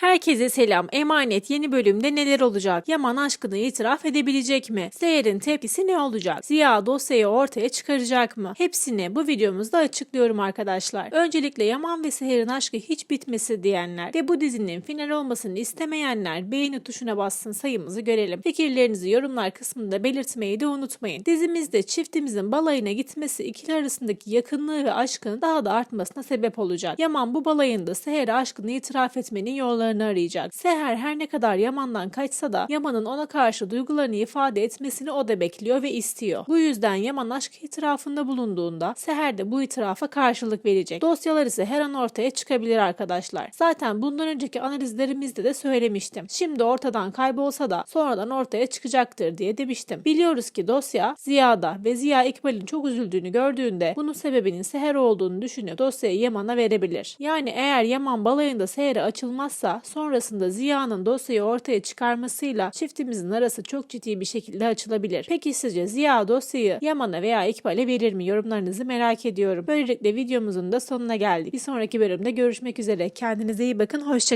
Herkese selam. Emanet yeni bölümde neler olacak? Yaman aşkını itiraf edebilecek mi? Seher'in tepkisi ne olacak? Ziya dosyayı ortaya çıkaracak mı? Hepsini bu videomuzda açıklıyorum arkadaşlar. Öncelikle Yaman ve Seher'in aşkı hiç bitmesi diyenler ve bu dizinin final olmasını istemeyenler beğeni tuşuna bassın sayımızı görelim. Fikirlerinizi yorumlar kısmında belirtmeyi de unutmayın. Dizimizde çiftimizin balayına gitmesi ikili arasındaki yakınlığı ve aşkın daha da artmasına sebep olacak. Yaman bu balayında Seher'e aşkını itiraf etmenin yollarını arayacak. Seher her ne kadar Yaman'dan kaçsa da Yaman'ın ona karşı duygularını ifade etmesini o da bekliyor ve istiyor. Bu yüzden Yaman aşk itirafında bulunduğunda Seher de bu itirafa karşılık verecek. Dosyalar ise her an ortaya çıkabilir arkadaşlar. Zaten bundan önceki analizlerimizde de söylemiştim. Şimdi ortadan kaybolsa da sonradan ortaya çıkacaktır diye demiştim. Biliyoruz ki dosya Ziya'da ve Ziya İkbal'in çok üzüldüğünü gördüğünde bunun sebebinin Seher olduğunu düşünüp dosyayı Yaman'a verebilir. Yani eğer Yaman balayında Seher'e açılmazsa sonrasında Ziya'nın dosyayı ortaya çıkarmasıyla çiftimizin arası çok ciddi bir şekilde açılabilir. Peki sizce Ziya dosyayı Yaman'a veya İkbal'e verir mi? Yorumlarınızı merak ediyorum. Böylelikle videomuzun da sonuna geldik. Bir sonraki bölümde görüşmek üzere. Kendinize iyi bakın. Hoşçakalın.